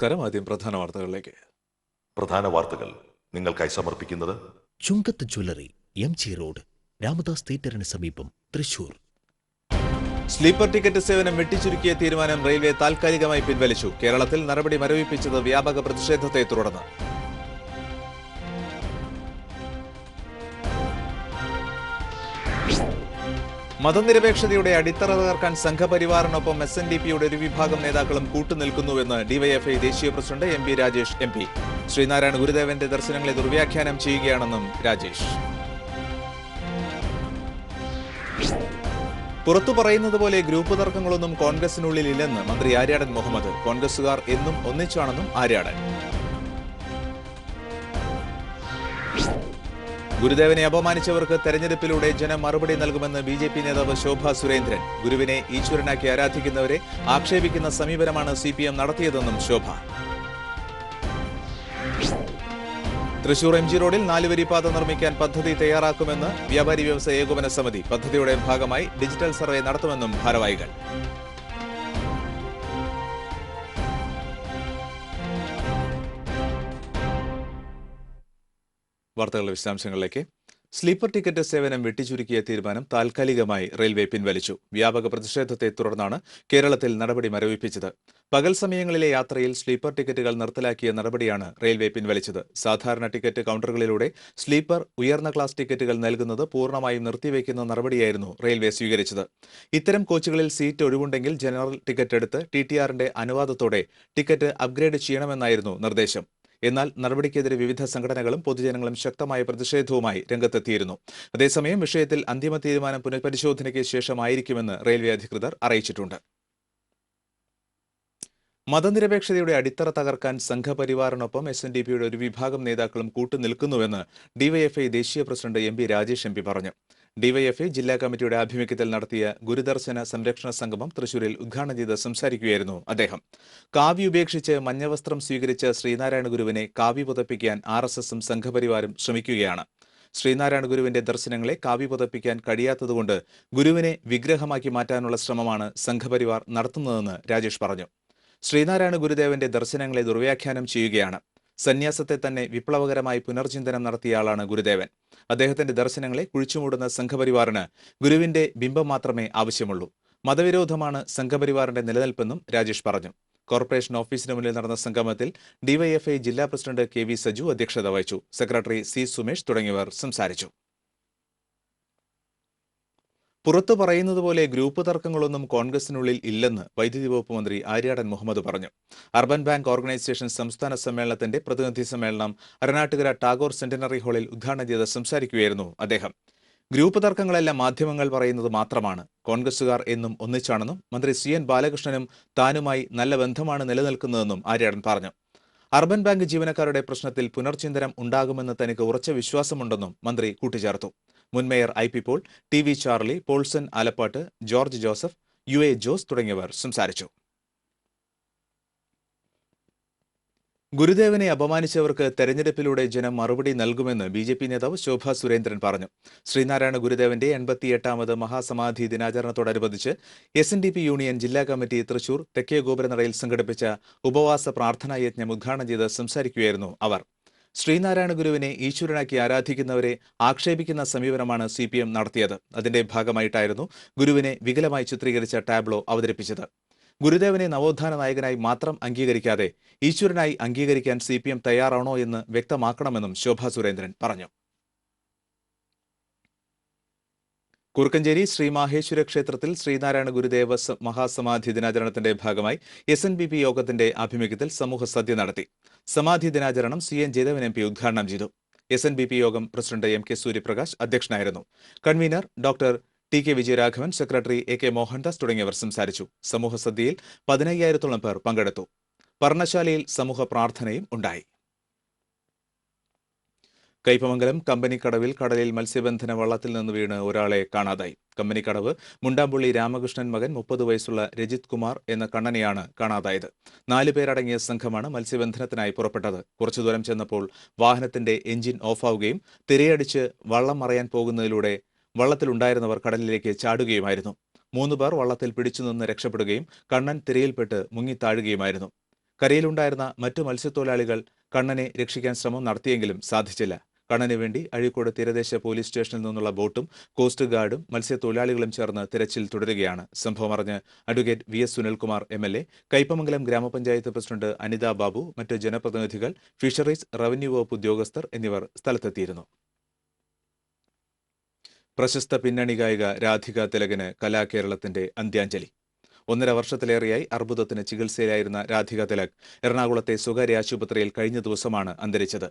നമസ്കാരം. ആദ്യം പ്രധാന വാർത്തകളിലേക്ക്. പ്രധാന വാർത്തകൾ നിങ്ങൾക്കായി സമർപ്പിക്കുന്നത് Chungath jewellery M G road Ramadas തിയേറ്ററിന് സമീപം തൃശൂർ. സ്ലീപ്പർ ടിക്കറ്റ് സേവനം വെട്ടിച്ചുരുക്കിയ തീരുമാനം റെയിൽവേ താൽക്കാലികമായി പിൻവലിച്ചു. കേരളത്തിൽ നടപടി മരവിപ്പിച്ചത് വ്യാപക പ്രതിഷേധത്തെ തുടർന്ന്. മതനിരപേക്ഷതയുടെ അടിത്തറ തകർക്കാൻ സംഘപരിവാറിനൊപ്പം എസ് എൻ ഡി പിയുടെ ഒരു വിഭാഗം നേതാക്കളും കൂട്ടുനിൽക്കുന്നുവെന്ന് ഡിവൈഎഫ്ഐ ദേശീയ president M P Rajesh M P. Sreenarayana ഗുരുദേവന്റെ ദർശനങ്ങളെ ദുർവ്യാഖ്യാനം ചെയ്യുകയാണെന്നും രാജേഷ്. പുറത്തു പറയുന്നത് പോലെ ഗ്രൂപ്പ് തർക്കങ്ങളൊന്നും കോൺഗ്രസിനുള്ളിലില്ലെന്ന് മന്ത്രി ആര്യാടൻ മുഹമ്മദ്. കോൺഗ്രസുകാർ എന്നും ഒന്നിച്ചാണെന്നും ആര്യാടൻ. ഗുരുദേവനെ അപമാനിച്ചവർക്ക് തെരഞ്ഞെടുപ്പിലൂടെ ജനം മറുപടി നൽകുമെന്ന് ബി ജെ പി നേതാവ് ശോഭ സുരേന്ദ്രൻ. ഗുരുവിനെ ഈശ്വരനാക്കി ആരാധിക്കുന്നവരെ ആക്ഷേപിക്കുന്ന സമീപനമാണ് സി പി എം നടത്തിയതെന്നും ശോഭ. തൃശൂർ എം ജി റോഡിൽ നാലുവരി പാത നിർമ്മിക്കാൻ പദ്ധതി തയ്യാറാക്കുമെന്ന് വ്യാപാരി വ്യവസായ ഏകോപന സമിതി പദ്ധതിയുടെ ഭാഗമായി ഡിജിറ്റൽ സർവേ നടത്തുമെന്നും ഭാരവാഹികൾ. വാർത്തകളുടെ വിശദാംശങ്ങളിലേക്ക്. സ്ലീപ്പർ ടിക്കറ്റ് സേവനം വെട്ടിച്ചുരുക്കിയ തീരുമാനം താൽക്കാലികമായി റെയിൽവേ പിൻവലിച്ചു. വ്യാപക പ്രതിഷേധത്തെ തുടർന്നാണ് കേരളത്തിൽ നടപടി മരവിപ്പിച്ചത്. പകൽ സമയങ്ങളിലെ യാത്രയിൽ സ്ലീപ്പർ ടിക്കറ്റുകൾ നിർത്തലാക്കിയ നടപടിയാണ് റെയിൽവേ പിൻവലിച്ചത്. സാധാരണ ടിക്കറ്റ് കൗണ്ടറുകളിലൂടെ സ്ലീപ്പർ ഉയർന്ന ക്ലാസ് ടിക്കറ്റുകൾ നൽകുന്നത് പൂർണമായും നിർത്തിവെക്കുന്ന നടപടിയായിരുന്നു റെയിൽവേ സ്വീകരിച്ചത്. ഇത്തരം കോച്ചുകളിൽ സീറ്റ് ഒഴിവുണ്ടെങ്കിൽ ജനറൽ ടിക്കറ്റ് എടുത്ത് ടി ടി ആറിന്റെ അനുവാദത്തോടെ ടിക്കറ്റ് അപ്ഗ്രേഡ് ചെയ്യണമെന്നായിരുന്നു നിർദ്ദേശം. എന്നാൽ നടപടിക്കെതിരെ വിവിധ സംഘടനകളും പൊതുജനങ്ങളും ശക്തമായ പ്രതിഷേധവുമായി രംഗത്തെത്തിയിരുന്നു. അതേസമയം വിഷയത്തിൽ അന്തിമ തീരുമാനം പുനഃപരിശോധനയ്ക്ക് ശേഷമായിരിക്കുമെന്ന് റെയിൽവേ അധികൃതർ അറിയിച്ചിട്ടുണ്ട്. മതനിരപേക്ഷതയുടെ അടിത്തറ തകർക്കാൻ സംഘപരിവാറിനൊപ്പം എസ് എൻ ഡി പിയുടെ ഒരു വിഭാഗം നേതാക്കളും കൂട്ടുനിൽക്കുന്നുവെന്ന് ഡിവൈഎഫ്ഐ ദേശീയ president M P Rajesh M P പറഞ്ഞു. ഡിവൈഎഫ്ഐ ജില്ലാ കമ്മിറ്റിയുടെ ആഭിമുഖ്യത്തിൽ നടത്തിയ ഗുരുദർശന സംരക്ഷണ സംഗമം തൃശൂരിൽ ഉദ്ഘാടനം ചെയ്ത് സംസാരിക്കുകയായിരുന്നു അദ്ദേഹം. കാവ്യ ഉപേക്ഷിച്ച് മഞ്ഞവസ്ത്രം സ്വീകരിച്ച ശ്രീനാരായണ ഗുരുവിനെ കാവ്യ പുതപ്പിക്കാൻ ആർ എസ് എസും സംഘപരിവാരും ശ്രമിക്കുകയാണ്. ശ്രീനാരായണ ഗുരുവിന്റെ ദർശനങ്ങളെ കാവ്യ പുതപ്പിക്കാൻ കഴിയാത്തതുകൊണ്ട് ഗുരുവിനെ വിഗ്രഹമാക്കി മാറ്റാനുള്ള ശ്രമമാണ് സംഘപരിവാർ നടത്തുന്നതെന്ന് രാജേഷ് പറഞ്ഞു. ശ്രീനാരായണ ഗുരുദേവന്റെ ദർശനങ്ങളെ ദുർവ്യാഖ്യാനം ചെയ്യുകയാണ്. സന്യാസത്തെ തന്നെ വിപ്ലവകരമായി പുനർചിന്തനം നടത്തിയയാളാണ് ഗുരുദേവൻ. അദ്ദേഹത്തിന്റെ ദർശനങ്ങളെ കുഴിച്ചുമൂടുന്ന സംഘപരിവാറിന് ഗുരുവിന്റെ ബിംബം മാത്രമേ ആവശ്യമുള്ളൂ. മതവിരോധമാണ് സംഘപരിവാറിന്റെ നിലനിൽപ്പെന്നും രാജേഷ് പറഞ്ഞു. കോർപ്പറേഷൻ ഓഫീസിന് മുന്നിൽ നടന്ന സംഗമത്തിൽ ഡിവൈഎഫ്ഐ ജില്ലാ പ്രസിഡന്റ് കെ വി സജു അധ്യക്ഷത വഹിച്ചു. സെക്രട്ടറി സി സുമേഷ് തുടങ്ങിയവർ സംസാരിച്ചു. പുറത്തു പറയുന്നത് പോലെ ഗ്രൂപ്പ് തർക്കങ്ങളൊന്നും കോൺഗ്രസിനുള്ളിൽ ഇല്ലെന്ന് വൈദ്യുതി വകുപ്പ് മന്ത്രി ആര്യാടൻ മുഹമ്മദ് പറഞ്ഞു. അർബൻ ബാങ്ക് ഓർഗനൈസേഷൻ സംസ്ഥാന സമ്മേളനത്തിന്റെ പ്രതിനിധി സമ്മേളനം അരനാട്ടുകര ടാഗോർ സെന്റിനറി ഹാളിൽ ഉദ്ഘാടനം ചെയ്ത് സംസാരിക്കുകയായിരുന്നു അദ്ദേഹം. ഗ്രൂപ്പ് തർക്കങ്ങളെല്ലാം മാധ്യമങ്ങൾ പറയുന്നത് മാത്രമാണ്. കോൺഗ്രസുകാർ എന്നും ഒന്നിച്ചാണെന്നും മന്ത്രി സി എൻ ബാലകൃഷ്ണനും താനുമായി നല്ല ബന്ധമാണ് നിലനിൽക്കുന്നതെന്നും ആര്യാടൻ പറഞ്ഞു. അർബൻ ബാങ്ക് ജീവനക്കാരുടെ പ്രശ്നത്തിൽ പുനർചിന്തനം ഉണ്ടാകുമെന്ന് തനിക്ക് ഉറച്ച വിശ്വാസമുണ്ടെന്നും മന്ത്രി കൂട്ടിച്ചേർത്തു. മുൻ mayor I P Paul T V Charlie Paulson Alappatt George Joseph U A Jose തുടങ്ങിയവർ സംസാരിച്ചു. ഗുരുദേവനെ അപമാനിച്ചവർക്ക് തെരഞ്ഞെടുപ്പിലൂടെ ജനം മറുപടി നൽകുമെന്ന് ബി ജെ പി നേതാവ് ശോഭ സുരേന്ദ്രൻ പറഞ്ഞു. ശ്രീനാരായണ ഗുരുദേവന്റെ എൺപത്തിയെട്ടാമത് മഹാസമാധി ദിനാചരണത്തോടനുബന്ധിച്ച് S N D P union ജില്ലാ കമ്മിറ്റി തൃശൂർ തെക്കേ ഗോപുരനടയിൽ സംഘടിപ്പിച്ച ഉപവാസ പ്രാർത്ഥനാ യജ്ഞം ഉദ്ഘാടനം ചെയ്ത് സംസാരിക്കുകയായിരുന്നു അവർ. ശ്രീനാരായണ ഗുരുവിനെ ഈശ്വരനാക്കി ആരാധിക്കുന്നവരെ ആക്ഷേപിക്കുന്ന സമീപനമാണ് സി പി എം നടത്തിയത്. അതിന്റെ ഭാഗമായിട്ടായിരുന്നു ഗുരുവിനെ വികലമായി ചിത്രീകരിച്ച ടാബ്ലോ അവതരിപ്പിച്ചത്. ഗുരുദേവനെ നവോത്ഥാന നായകനായി മാത്രം അംഗീകരിക്കാതെ ഈശ്വരനായി അംഗീകരിക്കാൻ സി തയ്യാറാണോ എന്ന് വ്യക്തമാക്കണമെന്നും ശോഭാ സുരേന്ദ്രൻ പറഞ്ഞു. കുറുക്കഞ്ചേരി ശ്രീ മാഹേശ്വര ക്ഷേത്രത്തിൽ ശ്രീനാരായണ ഗുരുദേവ മഹാസമാധി ദിനാചരണത്തിന്റെ ഭാഗമായി എസ് എൻ ബി പി യോഗത്തിന്റെ ആഭിമുഖ്യത്തിൽ സമൂഹ സദ്യ നടത്തി. സമാധി ദിനാചരണം C N Jayadevan M P ഉദ്ഘാടനം ചെയ്തു. എസ് എൻ ബി പി യോഗം പ്രസിഡന്റ് എം കെ സൂര്യപ്രകാശ് അധ്യക്ഷനായിരുന്നു. Convener doctor T K Vijayaraghavan secretary A K Mohandas തുടങ്ങിയവർ സംസാരിച്ചു. സമൂഹ സദ്യയിൽ പതിനയ്യായിരത്തോളം പേർ പങ്കെടുത്തു. പർണശാലയിൽ സമൂഹ പ്രാർത്ഥനയും ഉണ്ടായി. കൈപ്പമംഗലം കമ്പനിക്കടവിൽ കടലിൽ മത്സ്യബന്ധന വള്ളത്തിൽ നിന്ന് വീണ് ഒരാളെ കാണാതായി. കമ്പനിക്കടവ് മുണ്ടാമ്പുള്ളി രാമകൃഷ്ണൻ മകൻ മുപ്പത് വയസ്സുള്ള രജിത് കുമാർ എന്ന കണ്ണനെയാണ് കാണാതായത്. നാല് പേരടങ്ങിയ സംഘമാണ് മത്സ്യബന്ധനത്തിനായി പുറപ്പെട്ടത്. കുറച്ചു ദൂരം ചെന്നപ്പോൾ വാഹനത്തിന്റെ എഞ്ചിൻ ഓഫാവുകയും തിരയടിച്ച് വള്ളം മറയാൻ പോകുന്നതിലൂടെ വള്ളത്തിലുണ്ടായിരുന്നവർ കടലിലേക്ക് ചാടുകയുമായിരുന്നു. മൂന്ന് പേർ വള്ളത്തിൽ പിടിച്ചുനിന്ന് രക്ഷപ്പെടുകയും കണ്ണൻ തിരയിൽപ്പെട്ട് മുങ്ങിത്താഴുകയുമായിരുന്നു കരയിലുണ്ടായിരുന്ന മറ്റു മത്സ്യത്തൊഴിലാളികൾ കണ്ണനെ രക്ഷിക്കാൻ ശ്രമം നടത്തിയെങ്കിലും സാധിച്ചില്ല. കണ്ണന് വേണ്ടി അഴീക്കോട് തീരദേശ പോലീസ് സ്റ്റേഷനിൽ നിന്നുള്ള ബോട്ടും കോസ്റ്റ് ഗാർഡും മത്സ്യത്തൊഴിലാളികളും ചേർന്ന് തിരച്ചിൽ തുടരുകയാണ്. സംഭവം അറിഞ്ഞ് advocate V S Sunilkumar M L A Kaipamangalam ഗ്രാമപഞ്ചായത്ത് പ്രസിഡന്റ് അനിത ബാബു മറ്റ് ജനപ്രതിനിധികൾ ഫിഷറീസ് റവന്യൂ വകുപ്പ് ഉദ്യോഗസ്ഥർ എന്നിവർ സ്ഥലത്തെത്തിയിരുന്നു. പ്രശസ്ത പിന്നണി ഗായിക രാധിക തിലകന് കലാകേരളത്തിന്റെ അന്ത്യാഞ്ജലി. ഒന്നര വർഷത്തിലേറെയായി അർബുദത്തിന് ചികിത്സയിലായിരുന്ന രാധിക തിലക് എറണാകുളത്തെ സ്വകാര്യ ആശുപത്രിയിൽ കഴിഞ്ഞ ദിവസമാണ് അന്തരിച്ചത്.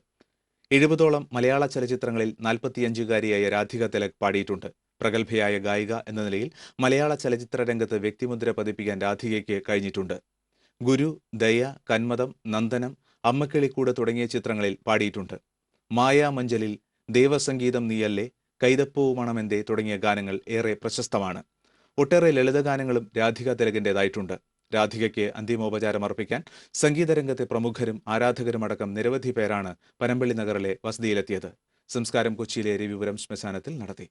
എഴുപതോളം മലയാള ചലച്ചിത്രങ്ങളിൽ നാൽപ്പത്തിയഞ്ചുകാരിയായ രാധിക തിലക് പാടിയിട്ടുണ്ട്. പ്രഗത്ഭയായ ഗായിക എന്ന നിലയിൽ മലയാള ചലച്ചിത്ര രംഗത്ത് വ്യക്തിമുദ്ര പതിപ്പിക്കാൻ രാധികയ്ക്ക് കഴിഞ്ഞിട്ടുണ്ട്. ഗുരു ദയ കന്മതം നന്ദനം അമ്മക്കിളിക്കൂട് തുടങ്ങിയ ചിത്രങ്ങളിൽ പാടിയിട്ടുണ്ട്. മായാമഞ്ചലിൽ ദേവസംഗീതം നീയല്ലേ കൈതപ്പൂവ് മണമെന്തേ തുടങ്ങിയ ഗാനങ്ങൾ ഏറെ പ്രശസ്തമാണ്. ഒട്ടേറെ ലളിതഗാനങ്ങളും രാധിക തിലകിന്റെതായിട്ടുണ്ട് രാധികയ്ക്ക് അന്തിമോപചാരം അർപ്പിക്കാൻ സംഗീതരംഗത്തെ പ്രമുഖരും ആരാധകരുമടക്കം നിരവധി പേരാണ് പനമ്പള്ളി നഗറിലെ വസതിയിലെത്തിയത്. സംസ്കാരം കൊച്ചിയിലെ രവിപുരം ശ്മശാനത്തിൽ നടത്തി.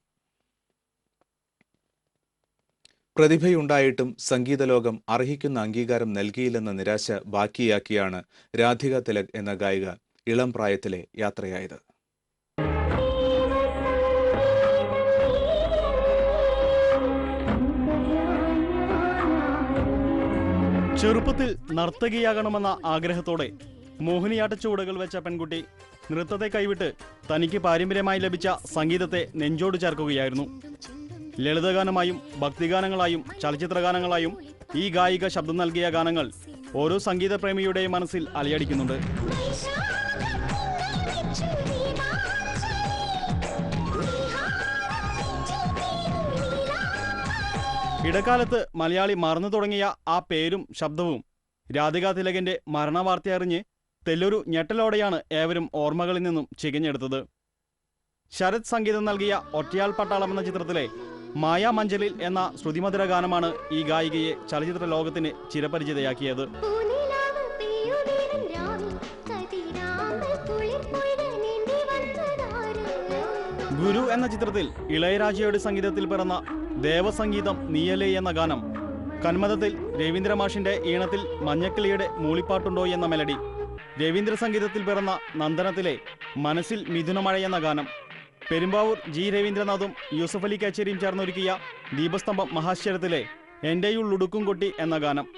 പ്രതിഭയുണ്ടായിട്ടും സംഗീതലോകം അർഹിക്കുന്ന അംഗീകാരം നൽകിയില്ലെന്ന നിരാശ ബാക്കിയാക്കിയാണ് രാധിക തിലക് എന്ന ഗായിക ഇളം പ്രായത്തിലെ യാത്രയായത്. ചെറുപ്പത്തിൽ നർത്തകിയാകണമെന്ന ആഗ്രഹത്തോടെ മോഹിനിയാട്ട ചുവടുകൾ വെച്ച പെൺകുട്ടി നൃത്തത്തെ കൈവിട്ട് തനിക്ക് പാരമ്പര്യമായി ലഭിച്ച സംഗീതത്തെ നെഞ്ചോട് ചേർക്കുകയായിരുന്നു. ലളിതഗാനമായും ഭക്തിഗാനങ്ങളായും ചലച്ചിത്രഗാനങ്ങളായും ഈ ഗായിക ശബ്ദം നൽകിയ ഗാനങ്ങൾ ഓരോ സംഗീതപ്രേമിയുടെയും മനസ്സിൽ അലയടിക്കുന്നുണ്ട്. ഇടക്കാലത്ത് മലയാളി മറന്നു തുടങ്ങിയ ആ പേരും ശബ്ദവും രാധികാ തിലകന്റെ മരണവാർത്തയറിഞ്ഞ് തെല്ലൊരു ഞെട്ടലോടെയാണ് ഏവരും ഓർമ്മകളിൽ നിന്നും ചികഞ്ഞെടുത്തത്. ശരത് സംഗീതം നൽകിയ ഒറ്റയാൾ പട്ടാളം എന്ന ചിത്രത്തിലെ മായാമഞ്ചലിൽ എന്ന ശ്രുതിമധുര ഗാനമാണ് ഈ ഗായികയെ ചലച്ചിത്ര ലോകത്തിന് ചിരപരിചിതയാക്കിയത്. ഗുരു എന്ന ചിത്രത്തിൽ ഇളയരാജയുടെ സംഗീതത്തിൽ പിറന്ന ദേവസംഗീതം നീയലേ എന്ന ഗാനം. കന്മതത്തിൽ രവീന്ദ്രമാഷിന്റെ ഈണത്തിൽ മഞ്ഞക്കിളിയുടെ മൂളിപ്പാട്ടുണ്ടോ എന്ന മെലഡി രവീന്ദ്ര സംഗീതത്തിൽ പിറന്ന നന്ദനത്തിലെ മനസ്സിൽ മിഥുനമഴ എന്ന ഗാനം. പെരുമ്പാവൂർ ജി രവീന്ദ്രനാഥും യൂസഫ് അലി കച്ചേരിയും ചേർന്നൊരുക്കിയ ദീപസ്തംഭം മഹാശ്വരത്തിലെ എന്റെയുള്ളുടുക്കും കൊട്ടി എന്ന ഗാനം.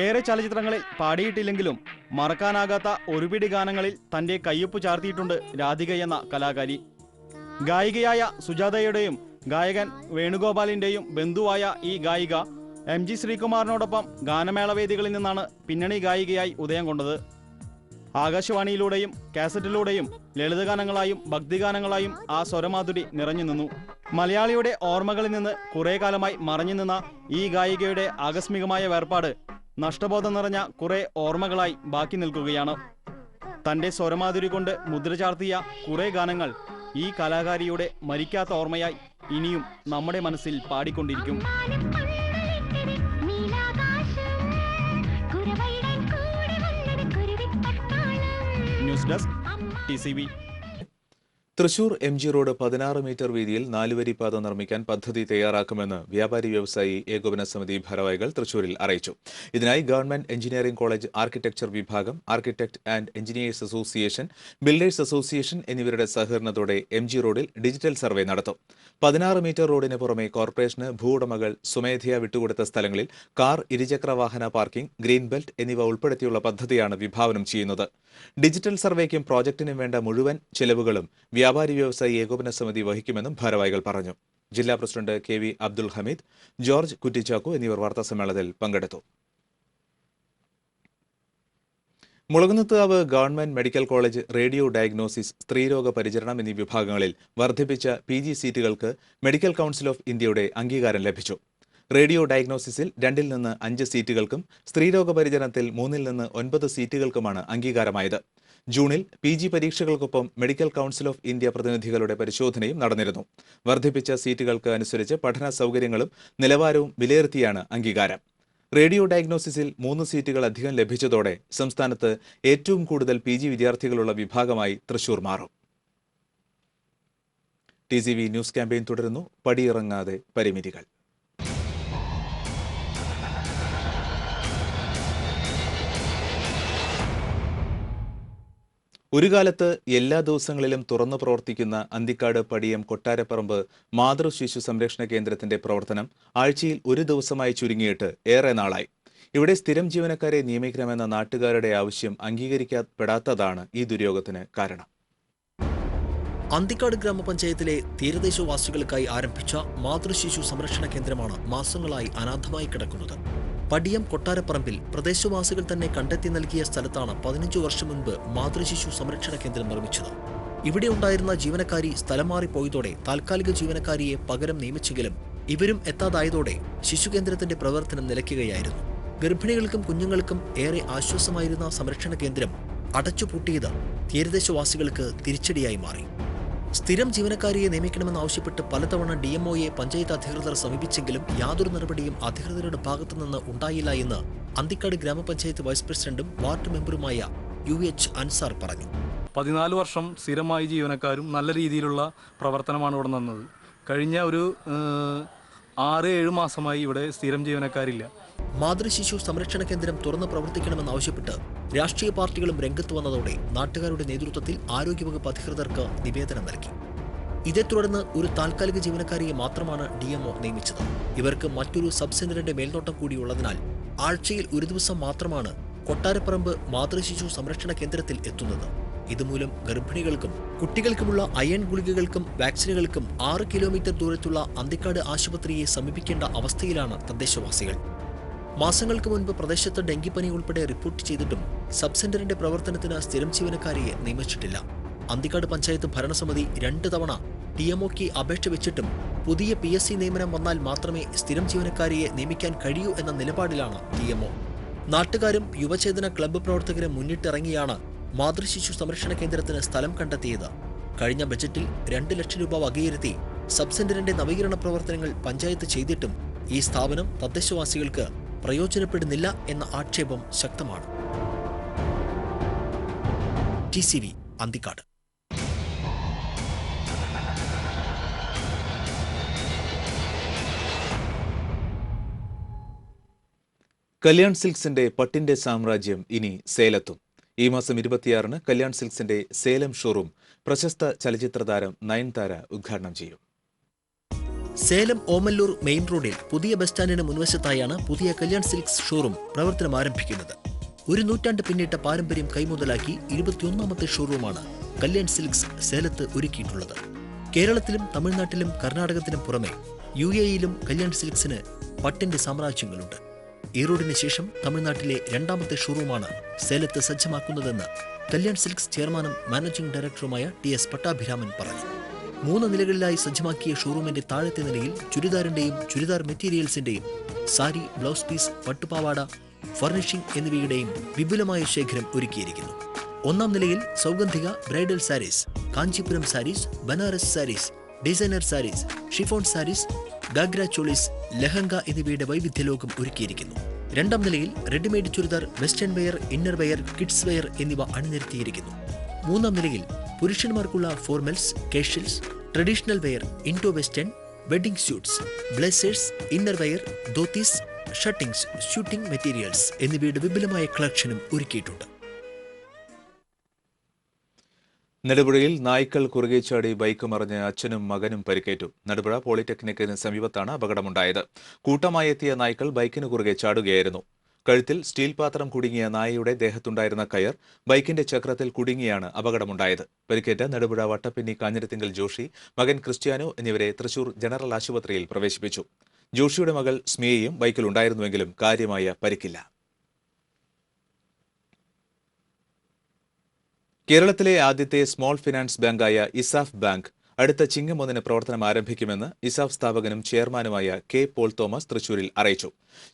ഏറെ ചലച്ചിത്രങ്ങളിൽ പാടിയിട്ടില്ലെങ്കിലും മറക്കാനാകാത്ത ഒരുപിടി ഗാനങ്ങളിൽ തന്റെ കയ്യൊപ്പ് ചാർത്തിയിട്ടുണ്ട് രാധിക എന്ന കലാകാരി. ഗായികയായ സുജാതയുടെയും ഗായകൻ വേണുഗോപാലിന്റെയും ബന്ധുവായ ഈ ഗായിക എം ജി ശ്രീകുമാറിനോടൊപ്പം ഗാനമേളവേദികളിൽ നിന്നാണ് പിന്നണി ഗായികയായി ഉദയം കൊണ്ടത്. ആകാശവാണിയിലൂടെയും കാസറ്റിലൂടെയും ലളിതഗാനങ്ങളായും ഭക്തിഗാനങ്ങളായും ആ സ്വരമാധുരി നിറഞ്ഞു നിന്നു. മലയാളിയുടെ ഓർമ്മകളിൽ നിന്ന് കുറേ കാലമായി മറഞ്ഞു നിന്ന ഈ ഗായികയുടെ ആകസ്മികമായ വേർപാട് നഷ്ടബോധം നിറഞ്ഞ കുറെ ഓർമ്മകളായി ബാക്കി നിൽക്കുകയാണ്. തന്റെ സ്വരമാധുരി കൊണ്ട് മുദ്ര ചാർത്തിയ കുറെ ഗാനങ്ങൾ ഈ കലാകാരിയുടെ മരിക്കാത്ത ഓർമ്മയായി ഇനിയും നമ്മുടെ മനസ്സിൽ പാടിക്കൊണ്ടിരിക്കും. News desk T Thrissur M G road പതിനാറ് മീറ്റർ വീതിയിൽ നാലുവരി പാത നിർമ്മിക്കാൻ പദ്ധതി തയ്യാറാക്കുമെന്ന് വ്യാപാരി വ്യവസായി ഏകോപന സമിതി ഭാരവാഹികൾ തൃശൂരിൽ അറിയിച്ചു. ഇതിനായി ഗവൺമെന്റ് എഞ്ചിനീയറിംഗ് കോളേജ് ആർക്കിടെക്ചർ വിഭാഗം architect and engineers association builders association എന്നിവരുടെ സഹകരണത്തോടെ എം ജി റോഡിൽ ഡിജിറ്റൽ സർവേ നടത്തും. പതിനാറ് മീറ്റർ റോഡിന് പുറമെ കോർപ്പറേഷന് ഭൂവുടമകൾ സ്വമേധയാ വിട്ടുകൊടുത്ത സ്ഥലങ്ങളിൽ കാർ ഇരുചക്ര വാഹന പാർക്കിംഗ് ഗ്രീൻ ബെൽറ്റ് എന്നിവ ഉൾപ്പെടുത്തിയുള്ള പദ്ധതിയാണ് വിഭാവനം ചെയ്യുന്നത്. ഡിജിറ്റൽ സർവേക്കും പ്രോജക്റ്റിനും വേണ്ട മുഴുവൻ ചെലവുകളും വ്യാപാരി വ്യവസായി ഏകോപന സമിതി വഹിക്കുമെന്നും ഭാരവാഹികൾ പറഞ്ഞു. ജില്ലാ president K V Abdul Hameed George Kuttichakku എന്നിവർ വാർത്താസമ്മേളനത്തിൽ പങ്കെടുത്തു. Mulankunnathukavu government medical college radio diagnosis സ്ത്രീരോഗ പരിചരണം എന്നീ വിഭാഗങ്ങളിൽ വർദ്ധിപ്പിച്ച പി ജി സീറ്റുകൾക്ക് മെഡിക്കൽ കൗൺസിൽ ഓഫ് ഇന്ത്യയുടെ അംഗീകാരം ലഭിച്ചു. റേഡിയോ ഡയഗ്നോസിസിൽ രണ്ടിൽ നിന്ന് അഞ്ച് സീറ്റുകൾക്കും സ്ത്രീരോഗ പരിചരണത്തിൽ മൂന്നിൽ നിന്ന് ഒൻപത് സീറ്റുകൾക്കുമാണ് അംഗീകാരമായത്. ജൂണിൽ പി ജി പരീക്ഷകൾക്കൊപ്പം മെഡിക്കൽ കൗൺസിൽ ഓഫ് ഇന്ത്യ പ്രതിനിധികളുടെ പരിശോധനയും നടന്നിരുന്നു. വർദ്ധിപ്പിച്ച സീറ്റുകൾക്ക് അനുസരിച്ച് പഠന സൗകര്യങ്ങളും നിലവാരവും വിലയിരുത്തിയാണ് അംഗീകാരം. റേഡിയോ ഡയഗ്നോസിസിൽ മൂന്ന് സീറ്റുകൾ അധികം ലഭിച്ചതോടെ സംസ്ഥാനത്ത് ഏറ്റവും കൂടുതൽ പി ജി വിദ്യാർത്ഥികളുള്ള വിഭാഗമായി തൃശൂർ മാറും. ടി ന്യൂസ് ക്യാമ്പയിൻ തുടരുന്നു. പടിയിറങ്ങാതെ പരിമിതികൾ. ഒരു കാലത്ത് എല്ലാ ദിവസങ്ങളിലും തുറന്നു പ്രവർത്തിക്കുന്ന അന്തിക്കാട് പടിയം കൊട്ടാരപ്പറമ്പ് മാതൃ ശിശു സംരക്ഷണ കേന്ദ്രത്തിന്റെ പ്രവർത്തനം ആഴ്ചയിൽ ഒരു ദിവസമായി ചുരുങ്ങിയിട്ട് ഏറെ നാളായി. ഇവിടെ സ്ഥിരം ജീവനക്കാരെ നിയമിക്കണമെന്ന നാട്ടുകാരുടെ ആവശ്യം അംഗീകരിക്കപ്പെടാത്തതാണ് ഈ ദുര്യോഗത്തിന് കാരണം. അന്തിക്കാട് ഗ്രാമപഞ്ചായത്തിലെ തീരദേശവാസികൾക്കായി ആരംഭിച്ച മാതൃശിശു സംരക്ഷണ കേന്ദ്രമാണ് മാസങ്ങളായി അനാഥമായി കിടക്കുന്നത്. പടിയം കൊട്ടാരപ്പറമ്പിൽ പ്രദേശവാസികൾ തന്നെ കണ്ടെത്തി നൽകിയ സ്ഥലത്താണ് പതിനഞ്ചു വർഷം മുൻപ് മാതൃശിശു സംരക്ഷണ കേന്ദ്രം നിർമ്മിച്ചത്. ഇവിടെ ഉണ്ടായിരുന്ന ജീവനക്കാരി സ്ഥലം മാറിപ്പോയതോടെ താൽക്കാലിക ജീവനക്കാരിയെ പകരം നിയമിച്ചെങ്കിലും ഇവരും എത്താതായതോടെ ശിശുകേന്ദ്രത്തിന്റെ പ്രവർത്തനം നിലയ്ക്കുകയായിരുന്നു. ഗർഭിണികൾക്കും കുഞ്ഞുങ്ങൾക്കും ഏറെ ആശ്വാസമായിരുന്ന സംരക്ഷണ കേന്ദ്രം അടച്ചുപൂട്ടിയത് തീരദേശവാസികൾക്ക് തിരിച്ചടിയായി മാറി. സ്ഥിരം ജീവനക്കാരിയെ നിയമിക്കണമെന്നാവശ്യപ്പെട്ട് പലതവണ ഡി എം ഒയെ പഞ്ചായത്ത് അധികൃതർ സമീപിച്ചെങ്കിലും യാതൊരു നടപടിയും അധികൃതരുടെ ഭാഗത്തു നിന്ന് ഉണ്ടായില്ല എന്ന് അന്തിക്കാട് ഗ്രാമപഞ്ചായത്ത് വൈസ് പ്രസിഡന്റും വാർഡ് മെമ്പറുമായ യു എച്ച് അൻസാർ പറഞ്ഞു. പതിനാല് വർഷം സ്ഥിരമായി ജീവനക്കാരും നല്ല രീതിയിലുള്ള പ്രവർത്തനമാണ് ഇവിടെ നിന്നത് കഴിഞ്ഞ ഒരു ആറ് ഏഴ് മാസമായി ഇവിടെ സ്ഥിരം ജീവനക്കാരില്ല. മാതൃശിശു സംരക്ഷണ കേന്ദ്രം തുറന്ന് പ്രവർത്തിക്കണമെന്നാവശ്യപ്പെട്ട് രാഷ്ട്രീയ പാർട്ടികളും രംഗത്ത് വന്നതോടെ നാട്ടുകാരുടെ നേതൃത്വത്തിൽ ആരോഗ്യവകുപ്പ് അധികൃതർക്ക് നിവേദനം നൽകി. ഇതേ തുടർന്ന് ഒരു താൽക്കാലിക ജീവനക്കാരിയെ മാത്രമാണ് ഡി എംഒ നിയമിച്ചത്. ഇവർക്ക് മറ്റൊരു സബ് സെന്ററിന്റെ മേൽനോട്ടം കൂടിയുള്ളതിനാൽ ആഴ്ചയിൽ ഒരു ദിവസം മാത്രമാണ് കൊട്ടാരപ്പറമ്പ് മാതൃശിശു സംരക്ഷണ കേന്ദ്രത്തിൽ എത്തുന്നത്. ഇതുമൂലം ഗർഭിണികൾക്കും കുട്ടികൾക്കുമുള്ള അയൺ ഗുളികകൾക്കും വാക്സിനുകൾക്കും ആറ് കിലോമീറ്റർ ദൂരത്തുള്ള അന്തിക്കാട് ആശുപത്രിയെ സമീപിക്കേണ്ട അവസ്ഥയിലാണ് തദ്ദേശവാസികൾ. മാസങ്ങൾക്ക് മുൻപ് പ്രദേശത്ത് ഡെങ്കിപ്പനി ഉൾപ്പെടെ റിപ്പോർട്ട് ചെയ്തിട്ടും സബ് സെന്ററിന്റെ പ്രവർത്തനത്തിന് സ്ഥിരം ജീവനക്കാരിയെ നിയമിച്ചിട്ടില്ല. അന്തിക്കാട് പഞ്ചായത്ത് ഭരണസമിതി രണ്ട് തവണ ടി എംഒക്ക് അപേക്ഷ വെച്ചിട്ടും പുതിയ പി എസ് സി നിയമനം വന്നാൽ മാത്രമേ സ്ഥിരം ജീവനക്കാരിയെ നിയമിക്കാൻ കഴിയൂ എന്ന നിലപാടിലാണ് ടി എംഒ നാട്ടുകാരും യുവചേതന ക്ലബ്ബ് പ്രവർത്തകരും മുന്നിട്ടിറങ്ങിയാണ് മാതൃശിശു സംരക്ഷണ കേന്ദ്രത്തിന് സ്ഥലം കണ്ടെത്തിയത്. കഴിഞ്ഞ ബജറ്റിൽ രണ്ട് ലക്ഷം രൂപ വകയിരുത്തി സബ് സെന്ററിന്റെ നവീകരണ പ്രവർത്തനങ്ങൾ പഞ്ചായത്ത് ചെയ്തിട്ടും ഈ സ്ഥാപനം തദ്ദേശവാസികൾക്ക് പ്രയോജനപ്പെടുന്നില്ല എന്ന ആക്ഷേപം ശക്തമാണ്. അന്തിക്കാട്. കല്യാൺ സിൽക്സിന്റെ പട്ടിന്റെ സാമ്രാജ്യം ഇനി സേലത്തും. ഈ മാസം ഇരുപത്തിയാറിന് കല്യാൺ സിൽക്സിന്റെ സേലം ഷോറൂം പ്രശസ്ത ചലച്ചിത്ര താരം നയൻതാര ഉദ്ഘാടനം ചെയ്യും. സേലം ഓമല്ലൂർ മെയിൻ റോഡിൽ പുതിയ ബസ് സ്റ്റാൻഡിന് മുൻവശത്തായാണ് പുതിയ കല്യാൺ സിൽക്സ് ഷോറൂം പ്രവർത്തനം ആരംഭിക്കുന്നത്. ഒരു നൂറ്റാണ്ട് പിന്നിട്ട പാരമ്പര്യം കൈമുതലാക്കി ഇരുപത്തിയൊന്നാമത്തെ ഷോറൂമാണ് കല്യാൺ സിൽക്സ് സേലത്ത് ഒരുക്കിയിട്ടുള്ളത്. കേരളത്തിലും തമിഴ്നാട്ടിലും കർണാടകത്തിനും പുറമെ യു എയിലും കല്യാൺ സിൽക്സിന് പട്ടിന്റെ സാമ്രാജ്യങ്ങളുണ്ട്. ഈറോഡിന് ശേഷം തമിഴ്നാട്ടിലെ രണ്ടാമത്തെ ഷോറൂമാണ് സേലത്ത് സജ്ജമാക്കുന്നതെന്ന് കല്യാൺ സിൽക്സ് ചെയർമാനും മാനേജിംഗ് ഡയറക്ടറുമായ ടി എസ് പട്ടാഭിരാമൻ പറഞ്ഞു. മൂന്ന് നിലകളിലായി സജ്ജമാക്കിയ ഷോറൂമിന്റെ താഴത്തെ നിലയിൽ ചുരിദാറിന്റെയും ചുരിദാർ മെറ്റീരിയൽസിന്റെയും സാരി ബ്ലൗസ് പീസ് പട്ടുപാവാട ഫർണിഷിംഗ് എന്നിവയുടെയും വിപുലമായ ശേഖരം ഒരുക്കിയിരിക്കുന്നു. ഒന്നാം നിലയിൽ Saugandhika bridal saris Kanchipuram saris Banaras saris designer saris chiffon saris ghagra cholis lehenga എന്നിവയുടെ വൈവിധ്യലോകം ഒരുക്കിയിരിക്കുന്നു. രണ്ടാം നിലയിൽ readymade churidar western wear inner wear kids wear എന്നിവ അണിനിരത്തിയിരിക്കുന്നു. മൂന്നാം നിലയിൽ പുരുഷന്മാർക്കുള്ള formals casuals traditional wear Indo western wedding suits blazers inner wear dhotis shirtings suiting materials എന്നിവയുടെ വിപുലമായ കളക്ഷനും ഒരുക്കിയിട്ടുണ്ട്. നെടുപുഴയിൽ നായ്ക്കൾ കുറുകെ ചാടി ബൈക്ക് മറിഞ്ഞ് അച്ഛനും മകനും പരിക്കേറ്റു. നെടുപുഴ പോളിടെക്നിക്കിന് സമീപത്താണ് അപകടമുണ്ടായത്. കൂട്ടമായി എത്തിയ നായ്ക്കൾ ബൈക്കിന് കുറുകെ ചാടുകയായിരുന്നു. കഴുത്തിൽ സ്റ്റീൽ പാത്രം കുടുങ്ങിയ നായയുടെ ദേഹത്തുണ്ടായിരുന്ന കയർ ബൈക്കിന്റെ ചക്രത്തിൽ കുടുങ്ങിയാണ് അപകടമുണ്ടായത്. പരിക്കേറ്റ നെടുപുഴ വട്ടപ്പിന്നി കാഞ്ഞിരത്തിങ്കൽ ജോഷി മകൻ ക്രിസ്ത്യാനോ എന്നിവരെ തൃശൂർ ജനറൽ ആശുപത്രിയിൽ പ്രവേശിപ്പിച്ചു. ജോഷിയുടെ മകൾ സ്മിയയും ബൈക്കിലുണ്ടായിരുന്നുവെങ്കിലും കാര്യമായ പരിക്കില്ല. കേരളത്തിലെ ആദ്യത്തെ സ്മോൾ ഫിനാൻസ് ബാങ്കായ ഇസാഫ് ബാങ്ക് അടുത്ത ചിങ്ങം ഒന്നിന് പ്രവർത്തനം ആരംഭിക്കുമെന്ന് ഇസാഫ് സ്ഥാപകനും ചെയർമാനുമായ കെ പോൾ തോമസ് തൃശൂരിൽ അറിയിച്ചു.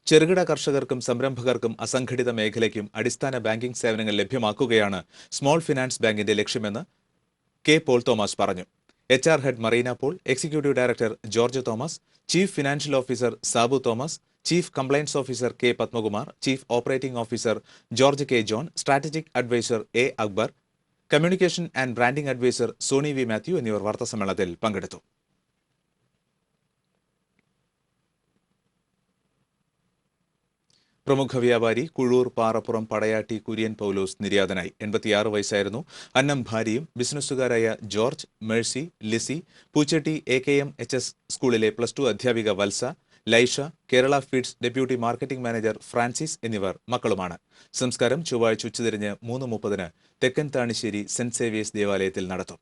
ചെറുകിട കർഷകർക്കും സംരംഭകർക്കും അസംഘടിത മേഖലയ്ക്കും അടിസ്ഥാന ബാങ്കിംഗ് സേവനങ്ങൾ ലഭ്യമാക്കുകയാണ് സ്മോൾ ഫിനാൻസ് ബാങ്കിന്റെ ലക്ഷ്യമെന്ന് കെ പോൾ തോമസ് പറഞ്ഞു. H R head Marina Paul executive director George Thomas chief financial officer Sabu Thomas chief compliance officer K Padmakumar chief operating officer George K John strategic advisor A Akbar communication and branding advisor Sony V Mathew എന്നിവർ വാർത്താസമ്മേളനത്തിൽ പങ്കെടുത്തു. പ്രമുഖ വ്യാപാരി കുഴൂർ പാറപ്പുറം പടയാട്ടി കുര്യൻ പൗലോസ് നിര്യാതനായി. എൺപത്തിയാറ് വയസ്സായിരുന്നു. അന്നം ഭാര്യയും ബിസിനസ്സുകാരായ George Mercy Lizzy Poochatti A K M H S സ്കൂളിലെ പ്ലസ് ടു അധ്യാപിക Valsa Laisha Kerala feeds deputy marketing manager Francis എന്നിവർ മക്കളുമാണ്. സംസ്കാരം ചൊവ്വാഴ്ച ഉച്ചതിരിഞ്ഞ് മൂന്ന് മുപ്പതിന് തെക്കൻ താണിശ്ശേരി സെന്റ് സേവിയേഴ്സ് ദേവാലയത്തിൽ നടത്തും.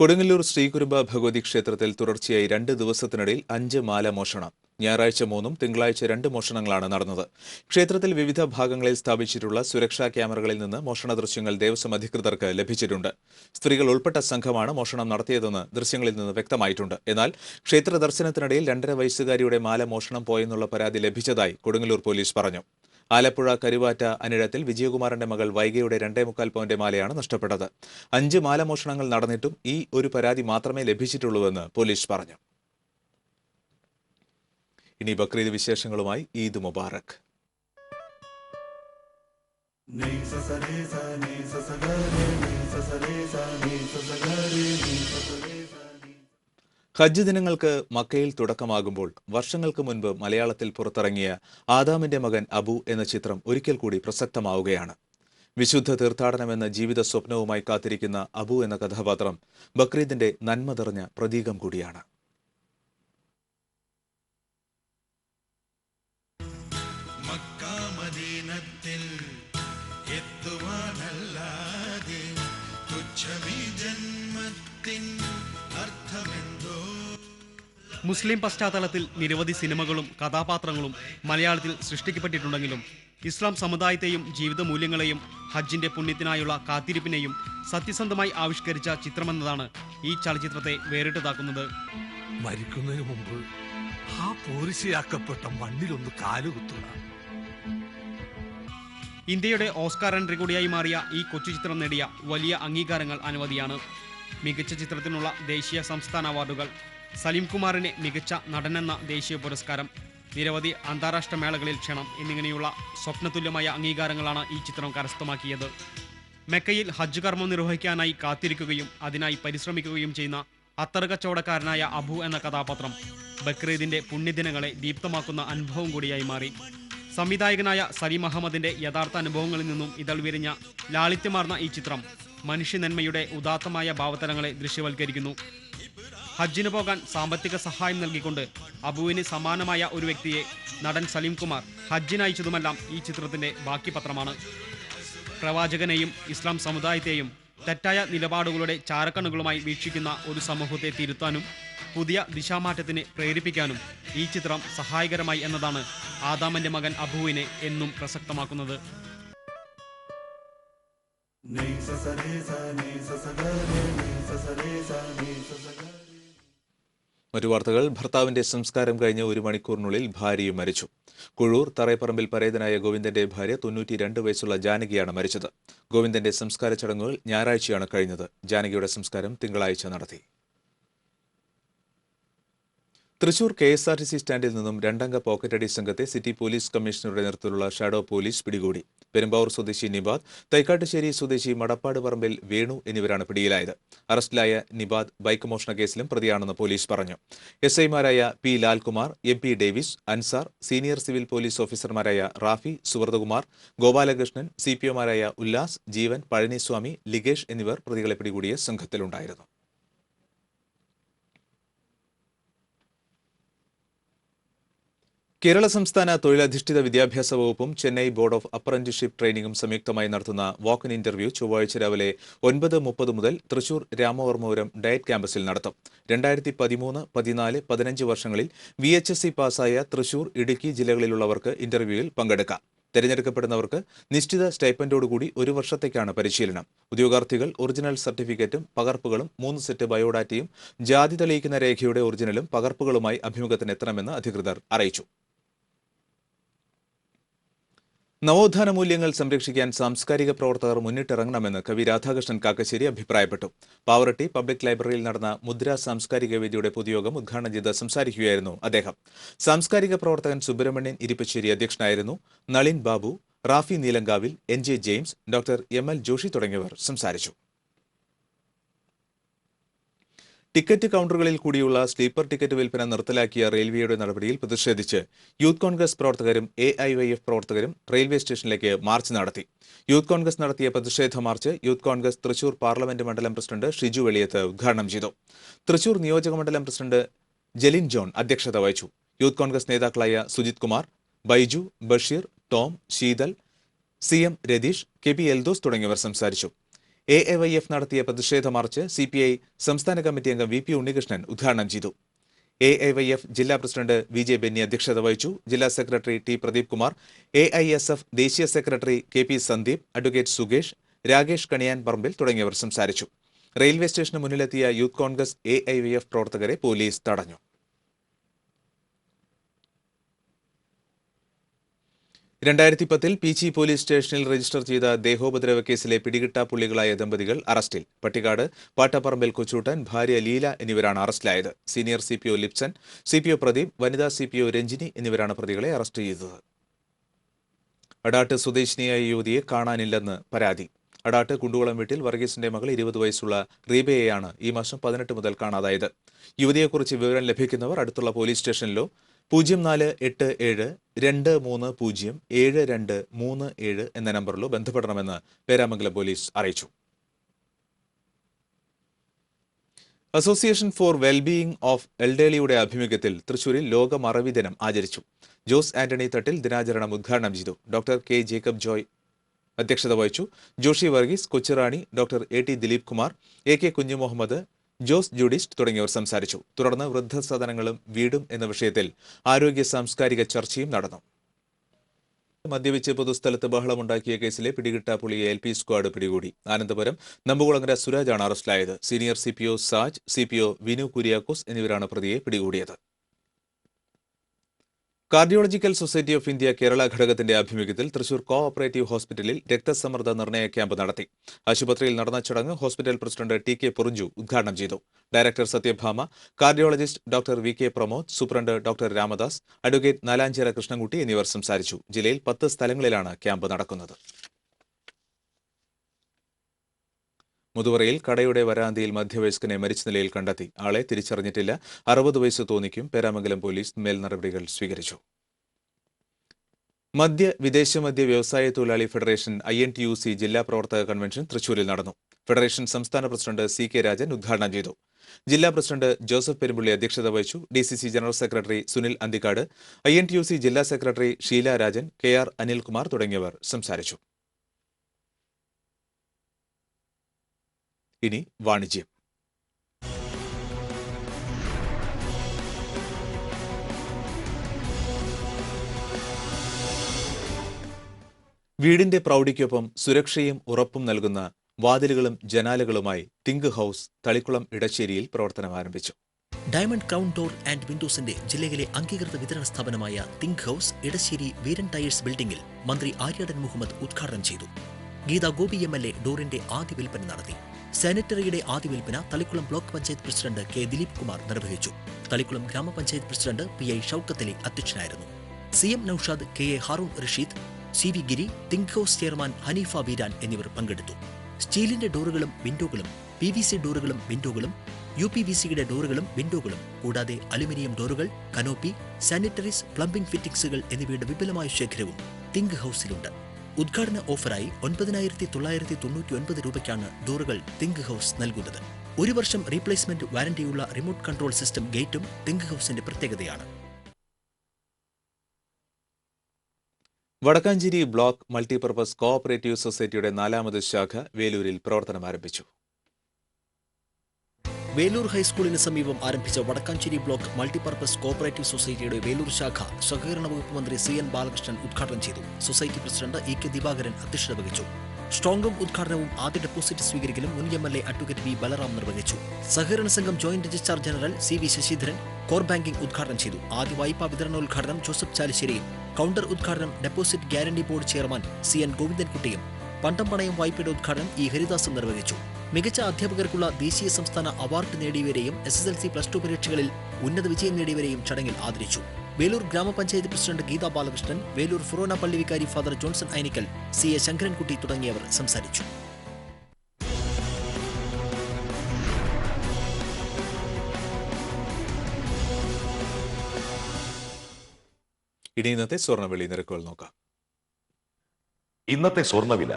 കൊടുങ്ങല്ലൂർ ശ്രീകുരുമ്പ ഭഗവതി ക്ഷേത്രത്തിൽ തുടർച്ചയായി രണ്ട് ദിവസത്തിനിടയിൽ അഞ്ച് മാല മോഷണം. ഞായറാഴ്ച മൂന്നും തിങ്കളാഴ്ച രണ്ട് മോഷണങ്ങളാണ് നടന്നത്. ക്ഷേത്രത്തിൽ വിവിധ ഭാഗങ്ങളിൽ സ്ഥാപിച്ചിട്ടുള്ള സുരക്ഷാ ക്യാമറകളിൽ നിന്ന് മോഷണ ദൃശ്യങ്ങൾ ദേവസ്വം അധികൃതർക്ക് ലഭിച്ചിട്ടുണ്ട്. സ്ത്രീകൾ ഉൾപ്പെട്ട സംഘമാണ് മോഷണം നടത്തിയതെന്ന് ദൃശ്യങ്ങളിൽ നിന്ന് വ്യക്തമായിട്ടുണ്ട്. എന്നാൽ ക്ഷേത്ര ദർശനത്തിനിടയിൽ രണ്ടര വയസ്സുകാരിയുടെ മാല മോഷണം പോയെന്നുള്ള പരാതി ലഭിച്ചതായി കൊടുങ്ങല്ലൂർ പോലീസ് പറഞ്ഞു. ആലപ്പുഴ കരുവാറ്റ അനിഴത്തിൽ വിജയകുമാറിന്റെ മകൾ വൈഗയുടെ രണ്ടേ മുക്കാൽ പവന്റെ മാലയാണ് നഷ്ടപ്പെട്ടത്. അഞ്ച് മാലമോഷണങ്ങൾ നടന്നിട്ടും ഈ ഒരു പരാതി മാത്രമേ ലഭിച്ചിട്ടുള്ളൂവെന്ന് പോലീസ് പറഞ്ഞു. ഇനി ബക്രീദ് വിശേഷങ്ങളുമായി ഈദ് മുബാറക്. ഹജ്ജ് ദിനങ്ങൾക്ക് മക്കയിൽ തുടക്കമാകുമ്പോൾ വർഷങ്ങൾക്ക് മുൻപ് മലയാളത്തിൽ പുറത്തിറങ്ങിയ ആദാമിന്റെ മകൻ അബു എന്ന ചിത്രം ഒരിക്കൽ കൂടി പ്രസക്തമാവുകയാണ്. വിശുദ്ധ തീർത്ഥാടനമെന്ന ജീവിത സ്വപ്നവുമായി കാത്തിരിക്കുന്ന അബു എന്ന കഥാപാത്രം ബക്രീദിന്റെ നന്മ തെറഞ്ഞ പ്രതീകം കൂടിയാണ്. മുസ്ലിം പശ്ചാത്തലത്തിൽ നിരവധി സിനിമകളും കഥാപാത്രങ്ങളും മലയാളത്തിൽ സൃഷ്ടിക്കപ്പെട്ടിട്ടുണ്ടെങ്കിലും ഇസ്ലാം സമുദായത്തെയും ജീവിത മൂല്യങ്ങളെയും ഹജ്ജിന്റെ പുണ്യത്തിനായുള്ള കാത്തിരിപ്പിനെയും സത്യസന്ധമായി ആവിഷ്കരിച്ച ചിത്രമെന്നതാണ് ഈ ചലച്ചിത്രത്തെ വേറിട്ടതാക്കുന്നത്. മരിക്കുന്നതിന് മുമ്പ് ആ പോരിശയാക്കപ്പെട്ട മണ്ണിലൊന്ന് കാലുകുത്തുക. ഇന്ത്യയുടെ ഓസ്കാർ എൻട്രി കൂടിയായി മാറിയ ഈ കൊച്ചു ചിത്രം നേടിയ വലിയ അംഗീകാരങ്ങൾ അനവധിയാണ് മികച്ച ചിത്രത്തിനുള്ള ദേശീയ സംസ്ഥാന അവാർഡുകൾ സലീം കുമാറിന് മികച്ച നടനെന്ന ദേശീയ പുരസ്കാരം. നിരവധി അന്താരാഷ്ട്ര മേളകളിൽ ക്ഷണം എന്നിങ്ങനെയുള്ള സ്വപ്നതുല്യമായ അംഗീകാരങ്ങളാണ് ഈ ചിത്രം കരസ്ഥമാക്കിയത്. മെക്കയിൽ ഹജ്ജ് കർമ്മം നിർവഹിക്കാനായി കാത്തിരിക്കുകയും അതിനായി പരിശ്രമിക്കുകയും ചെയ്യുന്ന അത്തറ് കച്ചവടക്കാരനായ അബു എന്ന കഥാപാത്രം ബക്രീദിന്റെ പുണ്യദിനങ്ങളെ ദീപ്തമാക്കുന്ന അനുഭവം കൂടിയായി മാറി. സംവിധായകനായ സലീം അഹമ്മദിന്റെ യഥാർത്ഥ അനുഭവങ്ങളിൽ നിന്നും ഇതൾ വിരിഞ്ഞ ലാളിത്യമാർന്ന ഈ ചിത്രം മനുഷ്യനന്മയുടെ ഉദാത്തമായ ഭാവതലങ്ങളെ ദൃശ്യവൽക്കരിക്കുന്നു. ഹജ്ജിന് പോകാൻ സാമ്പത്തിക സഹായം നൽകിക്കൊണ്ട് അബുവിന് സമാനമായ ഒരു വ്യക്തിയെ നടൻ സലീം കുമാർ ഹജ്ജിനയച്ചതുമെല്ലാം ഈ ചിത്രത്തിന്റെ ബാക്കി പത്രമാണ് പ്രവാചകനെയും ഇസ്ലാം സമുദായത്തെയും തെറ്റായ നിലപാടുകളുടെ ചാരക്കണ്ണുകളുമായി വീക്ഷിക്കുന്ന ഒരു സമൂഹത്തെ തിരുത്താനും പുതിയ ദിശാമാറ്റത്തിന് പ്രേരിപ്പിക്കാനും ഈ ചിത്രം സഹായകരമായി എന്നതാണ് ആദാമന്റെ മകൻ അബുവിനെ എന്നും പ്രസക്തമാക്കുന്നത് മറ്റു വാർത്തകൾ. ഭർത്താവിന്റെ സംസ്കാരം കഴിഞ്ഞ ഒരു മണിക്കൂറിനുള്ളിൽ ഭാര്യയും മരിച്ചു. കുഴൂർ തറയപ്പറമ്പിൽ പരേതനായ ഗോവിന്ദന്റെ ഭാര്യ തൊണ്ണൂറ്റി രണ്ട് വയസ്സുള്ള ജാനകിയാണ് മരിച്ചത്. ഗോവിന്ദന്റെ സംസ്കാര ചടങ്ങുകൾ ഞായറാഴ്ചയാണ് കഴിഞ്ഞത്. ജാനകിയുടെ സംസ്കാരം തിങ്കളാഴ്ച നടത്തി. Thrissur K S R T C സ്റ്റാൻഡിൽ നിന്നും രണ്ടംഗ പോക്കറ്റടി സംഘത്തെ സിറ്റി പോലീസ് കമ്മീഷണറുടെ നേതൃത്വത്തിലുള്ള ഷാഡോ പോലീസ് പിടികൂടി. പെരുമ്പാവൂർ സ്വദേശി നിബാദ് തൈക്കാട്ടുശ്ശേരി സ്വദേശി മടപ്പാട് പറമ്പിൽ വേണു എന്നിവരാണ് പിടിയിലായത്. അറസ്റ്റിലായ നിബാദ് ബൈക്ക് മോഷണ കേസിലും പ്രതിയാണെന്ന് പോലീസ് പറഞ്ഞു. എസ് ഐമാരായ P Lalkumar M P Davis Ansar senior civil police ഓഫീസർമാരായ റാഫി സുവർദ്ധകുമാർ ഗോപാലകൃഷ്ണൻ സി പി ഒമാരായ ഉല്ലാസ് ജീവൻ പഴനിസ്വാമി ലിഗേഷ് എന്നിവർ പ്രതികളെ പിടികൂടിയ സംഘത്തിലുണ്ടായിരുന്നു. കേരള സംസ്ഥാന തൊഴിലധിഷ്ഠിത വിദ്യാഭ്യാസ വകുപ്പും ചെന്നൈ ബോർഡ് ഓഫ് അപ്രന്റിഷിപ്പ് ട്രെയിനിങ്ങും സംയുക്തമായി നടത്തുന്ന വാക്ക് ഇൻ ഇന്റർവ്യൂ ചൊവ്വാഴ്ച രാവിലെ ഒൻപത് മുപ്പത് മുതൽ തൃശൂർ രാമവർമ്മപുരം ഡയറ്റ് ക്യാമ്പസിൽ നടത്തും. രണ്ടായിരത്തി പതിമൂന്ന് പതിനാല് പതിനഞ്ച് വർഷങ്ങളിൽ വി എച്ച് എസ് സി പാസ്സായ തൃശൂർ ഇടുക്കി ജില്ലകളിലുള്ളവർക്ക് ഇന്റർവ്യൂവിൽ പങ്കെടുക്കാം. തെരഞ്ഞെടുക്കപ്പെടുന്നവർക്ക് നിശ്ചിത സ്റ്റൈപ്പൻഡോടുകൂടി ഒരു വർഷത്തേക്കാണ് പരിശീലനം. ഉദ്യോഗാർത്ഥികൾ ഒറിജിനൽ സർട്ടിഫിക്കറ്റും പകർപ്പുകളും മൂന്ന് സെറ്റ് ബയോഡാറ്റയും ജാതി തെളിയിക്കുന്ന രേഖയുടെ ഒറിജിനലും പകർപ്പുകളുമായി അഭിമുഖത്തിന് എത്തണമെന്ന് അധികൃതർ അറിയിച്ചു. നവോത്ഥാന മൂല്യങ്ങൾ സംരക്ഷിക്കാൻ സാംസ്കാരിക പ്രവർത്തകർ മുന്നിട്ടിറങ്ങണമെന്ന് കവി രാധാകൃഷ്ണൻ കാക്കശ്ശേരി അഭിപ്രായപ്പെട്ടു. പാവറട്ടി പബ്ലിക് ലൈബ്രറിയിൽ നടന്ന മുദ്ര സാംസ്കാരിക വേദിയുടെ പൊതുയോഗം ഉദ്ഘാടനം ചെയ്ത് സംസാരിക്കുകയായിരുന്നു അദ്ദേഹം. സാംസ്കാരിക പ്രവർത്തകൻ സുബ്രഹ്മണ്യൻ ഇരിപ്പശ്ശേരി അധ്യക്ഷനായിരുന്നു Nalin Babu Rafi Neelankavil N J James doctor M L Joshi തുടങ്ങിയവർ സംസാരിച്ചു. ടിക്കറ്റ് കൗണ്ടറുകളിൽ കൂടിയുള്ള സ്ലീപ്പർ ടിക്കറ്റ് വിൽപ്പന നിർത്തലാക്കിയ റെയിൽവേയുടെ നടപടിയിൽ പ്രതിഷേധിച്ച് യൂത്ത് കോൺഗ്രസ് പ്രവർത്തകരും എ ഐ വൈ എഫ് പ്രവർത്തകരും റെയിൽവേ സ്റ്റേഷനിലേക്ക് മാർച്ച് നടത്തി. യൂത്ത് കോൺഗ്രസ് നടത്തിയ പ്രതിഷേധ march youth Congress Thrissur parliament മണ്ഡലം പ്രസിഡന്റ് ഷിജു വെളിയത്ത് ഉദ്ഘാടനം ചെയ്തു. തൃശൂർ നിയോജക മണ്ഡലം പ്രസിഡന്റ് ജലിൻ ജോൺ അധ്യക്ഷത വഹിച്ചു. യൂത്ത് കോൺഗ്രസ് നേതാക്കളായ Sujith Kumar Baiju Basheer Tom Sheethal C M Ratheesh K P Eldhose തുടങ്ങിയവർ സംസാരിച്ചു. എ എ വൈ എഫ് നടത്തിയ പ്രതിഷേധ മാർച്ച് സി പി ഐ സംസ്ഥാന കമ്മിറ്റി അംഗം വി പി ഉണ്ണികൃഷ്ണൻ ഉദ്ഘാടനം ചെയ്തു. എ എ വൈ എഫ് ജില്ലാ പ്രസിഡന്റ് വി ജെ ബെന്നി അധ്യക്ഷത വഹിച്ചു. ജില്ലാ secretary T Pradeep Kumar A I S F ദേശീയ secretary K P Sandeep advocate Sukesh Rakesh Kaniyan Parambil തുടങ്ങിയവർ സംസാരിച്ചു. Railway station മുന്നിലെത്തിയ youth Congress A I Y F പ്രവർത്തകരെ police തടഞ്ഞു. രണ്ടായിരത്തി പത്തിൽ പീച്ചി പോലീസ് സ്റ്റേഷനിൽ രജിസ്റ്റർ ചെയ്ത ദേഹോപദ്രവ കേസിലെ പിടികിട്ടാപ്പുള്ളികളായ ദമ്പതികൾ അറസ്റ്റിൽ. പട്ടിക്കാട് പാട്ടപ്പറമ്പിൽ കൊച്ചൂട്ടൻ ഭാര്യ ലീല എന്നിവരാണ് അറസ്റ്റിലായത്. Senior C P O Lipson C P O Pradeep വനിതാ സി പി ഒ രഞ്ജിനി എന്നിവരാണ് പ്രതികളെ അറസ്റ്റ് ചെയ്തത്. അടാട്ട് സ്വദേശിനിയായ യുവതിയെ കാണാനില്ലെന്ന് പരാതി. അടാട്ട് കുണ്ടുകുളം വീട്ടിൽ വർഗീസിന്റെ മകൾ ഇരുപത് വയസ്സുള്ള റീബയെയാണ് ഈ മാസം പതിനെട്ട് മുതൽ കാണാതായത്. യുവതിയെക്കുറിച്ച് വിവരം ലഭിക്കുന്നവർ അടുത്തുള്ള പോലീസ് സ്റ്റേഷനിലോ പൂജ്യം നാല് എട്ട് ഏഴ് രണ്ട് മൂന്ന് പൂജ്യം ഏഴ് രണ്ട് മൂന്ന് ഏഴ് എന്ന നമ്പറിലോ ബന്ധപ്പെടണമെന്ന് പേരാമംഗലം പോലീസ് അറിയിച്ചു. അസോസിയേഷൻ ഫോർ വെൽബീയിങ് ഓഫ് എൽഡേലിയുടെ ആഭിമുഖ്യത്തിൽ തൃശൂരിൽ ലോക മറവി ദിനം ആചരിച്ചു. ജോസ് ആന്റണി തട്ടിൽ ദിനാചരണം ഉദ്ഘാടനം ചെയ്തു. ഡോക്ടർ കെ ജേക്കബ് ജോയ് അധ്യക്ഷത വഹിച്ചു. Joshi Varghese Kochirani doctor A T Dileep Kumar A K Kunjumuhammed Jose Judist തുടങ്ങിയവർ സംസാരിച്ചു. തുടർന്ന് വൃദ്ധസദനങ്ങളും വീടും എന്ന വിഷയത്തിൽ ആരോഗ്യ സാംസ്കാരിക ചർച്ചയും നടന്നു. മദ്യപിച്ച് പൊതുസ്ഥലത്ത് ബഹളമുണ്ടാക്കിയ കേസിലെ പിടികിട്ട പുളിയെ എൽ പി സ്ക്വാഡ് പിടികൂടി. അനന്തപുരം നമ്പുകുളങ്ങര സുരാജാണ് അറസ്റ്റിലായത്. Senior C P O Saj C P O Vinu Kuriakose എന്നിവരാണ് പ്രതിയെ പിടികൂടിയത്. Cardiological society of India Kerala ഘടകത്തിന്റെ ആഭിമുഖ്യത്തിൽ തൃശൂർ കോ ഓപ്പറേറ്റീവ് ഹോസ്പിറ്റലിൽ രക്തസമ്മർദ്ദ നിർണയ ക്യാമ്പ് നടത്തി. ആശുപത്രിയിൽ നടന്ന ചടങ്ങ് hospital president T K Porinju ഉദ്ഘാടനം ചെയ്തു. Director Sathyabhama cardiologist doctor V K Pramod superintendent doctor Ramadas advocate Nalanchira Krishnankutty എന്നിവർ സംസാരിച്ചു. ജില്ലയിൽ പത്ത് സ്ഥലങ്ങളിലാണ് ക്യാമ്പ് നടക്കുന്നത്. മുതുവറയിൽ കടയുടെ വരാന്തിയിൽ മധ്യവയസ്കനെ മരിച്ച നിലയിൽ കണ്ടെത്തി. ആളെ തിരിച്ചറിഞ്ഞിട്ടില്ല. അറുപത് വയസ്സ് തോന്നിക്കും. പേരാമംഗലം പോലീസ് മേൽ നടപടികൾ സ്വീകരിച്ചു. മദ്യ വിദേശ മദ്യ വ്യവസായ തൊഴിലാളി federation I N T U C ജില്ലാ പ്രവർത്തക കൺവെൻഷൻ തൃശൂരിൽ നടന്നു. ഫെഡറേഷൻ സംസ്ഥാന പ്രസിഡന്റ് സി കെ രാജൻ ഉദ്ഘാടനം ചെയ്തു. ജില്ലാ പ്രസിഡന്റ് ജോസഫ് പെരുമ്പുള്ളി അധ്യക്ഷത വഹിച്ചു. D C C general secretary Sunil Anthikkad I N T U C ജില്ലാ secretary Sheela Rajan K R Anilkumar തുടങ്ങിയവർ സംസാരിച്ചു. ഇനി വാണിജ്യം. വീടിന്റെ പ്രൗഢിക്കൊപ്പം സുരക്ഷയും ഉറപ്പും നൽകുന്ന വാതിലുകളും ജനാലകളുമായി തിങ്ക് ഹൗസ് തളിക്കുളം ഇടശ്ശേരിയിൽ പ്രവർത്തനം ആരംഭിച്ചു. ഡയമണ്ട് ക്രൗൺ ഡോർ ആൻഡ് വിൻഡോസിന്റെ ജില്ലയിലെ അംഗീകൃത വിതരണ സ്ഥാപനമായ think house Edassery Veeran tyres ബിൽഡിംഗിൽ മന്ത്രി ആര്യാടൻ മുഹമ്മദ് ഉദ്ഘാടനം ചെയ്തു. Geetha Gopi M L A ഡോറിന്റെ ആദ്യ വിൽപ്പന നടത്തി. സാനിറ്ററിയുടെ ആദ്യ വിൽപ്പന Thalikulam block panchayat president K Dileep Kumar നിർവഹിച്ചു. തളിക്കുളം ഗ്രാമപഞ്ചായത്ത് പ്രസിഡന്റ് പി ഐ ഷൌക്കത്തലി അധ്യക്ഷനായിരുന്നു. C M Noushad K A Haroon Rasheed C V Giri think house chairman Hanifa Veeran എന്നിവർ പങ്കെടുത്തു. സ്റ്റീലിന്റെ ഡോറുകളും വിൻഡോകളും പി വി സി ഡോറുകളും വിൻഡോകളും യു പി വി സിയുടെ ഡോറുകളും വിൻഡോകളും കൂടാതെ അലുമിനിയം ഡോറുകൾ കനോപ്പി സാനിറ്ററീസ് പ്ലംബിംഗ് ഫിറ്റിംഗ്സുകൾ എന്നിവയുടെ വിപുലമായ ശേഖരവും തിങ്ക് ഹൌസിലുണ്ട് ഉദ്ഘാടന ഓഫറായി ഒൻപതിനായിരത്തി തൊള്ളായിരത്തി തൊണ്ണൂറ്റി ഒൻപത് രൂപയ്ക്കാണ് ഡോറുകൾ തിങ്ക് ഹൗസ് നൽകുന്നത്. ഒരു വർഷം റീപ്ലേസ്മെന്റ് വാരണ്ടിയുള്ള റിമോട്ട് കൺട്രോൾ സിസ്റ്റം ഗേറ്റും തിങ്ക് ഹൗസിന്റെ പ്രത്യേകതയാണ്. വടക്കാഞ്ചേരി ബ്ലോക്ക് മൾട്ടിപർപ്പസ് കോഓപ്പറേറ്റീവ് സൊസൈറ്റിയുടെ നാലാമത് ശാഖ വേലൂരിൽ പ്രവർത്തനം ആരംഭിച്ചു വേലൂർ ഹൈസ്കൂളിന് സമീപം ആരംഭിച്ച വടക്കാഞ്ചേരി ബ്ലോക്ക് മൾട്ടിപർപ്പസ് കോപ്പറേറ്റീവ് സൊസൈറ്റിയുടെ വേലൂർ ശാഖ സഹകരണ വകുപ്പ് മന്ത്രി സി എൻ ബാലകൃഷ്ണൻ ഉദ്ഘാടനം ചെയ്തു. Society president E K Divakaran അധ്യക്ഷത വഹിച്ചു. സ്ട്രോങ് റൂം ഉദ്ഘാടനവും ആദ്യ ഡെപ്പോസിറ്റ് സ്വീകരിക്കലും മുൻ M L A advocate V Balram നിർവഹിച്ചു. സഹകരണ സംഘം joint registrar general C V Sasidharan core banking ഉദ്ഘാടനം ചെയ്തു. ആദ്യ വായ്പാ വിതരണോദ്ഘാടനം ജോസഫ് ചാലിശ്ശേരിയും കൗണ്ടർ ഉദ്ഘാടനം deposit guarantee board chairman C N ഗോവിന്ദൻകുട്ടിയും. പണ്ടം പണയം വായ്പയുടെ ഉദ്ഘാടനം ഇ ഹരിദാസും നിർവഹിച്ചു. മികച്ച അധ്യാപകർക്കുള്ള ദേശീയ സംസ്ഥാന award നേടിയവരെയും S S L C plus two പരീക്ഷകളിൽ ഉന്നത വിജയം നേടിയവരെയും ചടങ്ങിൽ ആദരിച്ചു. വേലൂർ ഗ്രാമപഞ്ചായത്ത് പ്രസിഡന്റ് ഗീതാ ബാലകൃഷ്ണൻ വേലൂർ ഫൊറോന പള്ളി വികാരി father Johnson Ainikkal C A Sankarankutty തുടങ്ങിയവർ സംസാരിച്ചു. ഇനി ഇന്നത്തെ സ്വർണവില നിരക്കുകൾ നോക്കാം. ഇന്നത്തെ സ്വർണവില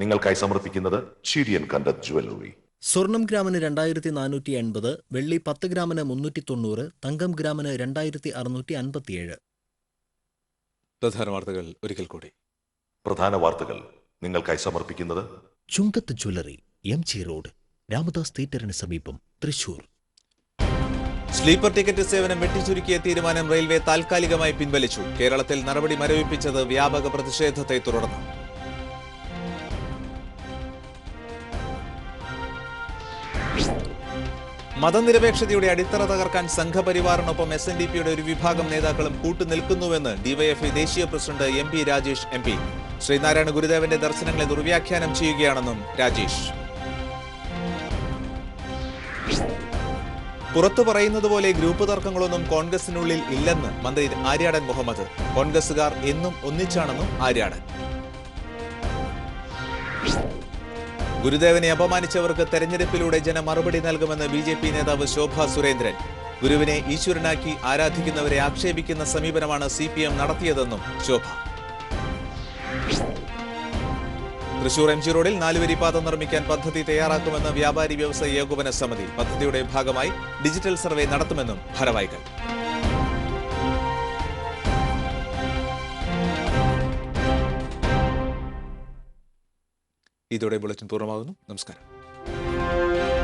നിങ്ങൾക്കായി സമർപ്പിക്കുന്നത് ചിരിയൻ കണ്ടത് ജുവല്ലറി. സ്വർണം ഗ്രാമിന് രണ്ടായിരത്തി നാനൂറ്റി എൺപത് വെള്ളി പത്ത് ഗ്രാമിന് മുന്നൂറ്റി തൊണ്ണൂറ് തങ്കം ഗ്രാമിന് രണ്ടായിരത്തി അറുന്നൂറ്റി അൻപത്തിയേഴ് പ്രധാന വാർത്തകൾ ഒരിക്കൽ കൂടി. പ്രധാന വാർത്തകൾ നിങ്ങൾക്കായി സമർപ്പിക്കുന്നത് Chungath jewellery M G road Ramadas തിയേറ്ററിന് സമീപം തൃശൂർ. സ്ലീപ്പർ ടിക്കറ്റ് സേവനം വെട്ടിച്ചുരുക്കിയ തീരുമാനം റെയിൽവേ താൽക്കാലികമായി പിൻവലിച്ചു. കേരളത്തിൽ നടപടി മരവിപ്പിച്ചത് വ്യാപക പ്രതിഷേധത്തെ തുടർന്ന്. മതനിരപേക്ഷതയുടെ അടിത്തറ തകർക്കാൻ സംഘപരിവാറിനൊപ്പം എസ് എൻ ഡി പിയുടെ ഒരു വിഭാഗം നേതാക്കളും കൂട്ടുനിൽക്കുന്നുവെന്ന് ഡിവൈഎഫ്ഐ ദേശീയ president M P Rajesh M P Sree Narayana ഗുരുദേവന്റെ ദർശനങ്ങളെ ദുർവ്യാഖ്യാനം ചെയ്യുകയാണെന്നും രാജേഷ്. പുറത്തു പറയുന്നത് പോലെ ഗ്രൂപ്പ് തർക്കങ്ങളൊന്നും കോൺഗ്രസിനുള്ളിൽ ഇല്ലെന്ന് മന്ത്രി ആര്യാടൻ മുഹമ്മദ്. കോൺഗ്രസുകാർ എന്നും ഒന്നിച്ചാണെന്നും ആര്യാടൻ. ഗുരുദേവനെ അപമാനിച്ചവർക്ക് തെരഞ്ഞെടുപ്പിലൂടെ ജനം മറുപടി നൽകുമെന്ന് ബി ജെ പി നേതാവ് ശോഭ സുരേന്ദ്രൻ. ഗുരുവിനെ ഈശ്വരനാക്കി ആരാധിക്കുന്നവരെ ആക്ഷേപിക്കുന്ന സമീപനമാണ് സി പി എം നടത്തിയതെന്നും ശോഭ. തൃശൂർ എം ജി റോഡിൽ നാലുവരി പാത നിർമ്മിക്കാൻ പദ്ധതി തയ്യാറാക്കുമെന്ന് വ്യാപാരി വ്യവസായ ഏകോപന സമിതി. പദ്ധതിയുടെ ഭാഗമായി ഡിജിറ്റൽ സർവേ നടത്തുമെന്നും ഭാരവാഹികൾ ഇതോടെ ബുള്ളറ്റിൻ പൂർണമാകുന്നു. നമസ്കാരം.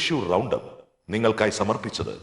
തൃശൂർ റൗണ്ടപ്പ് നിങ്ങൾക്കായി സമർപ്പിച്ചത്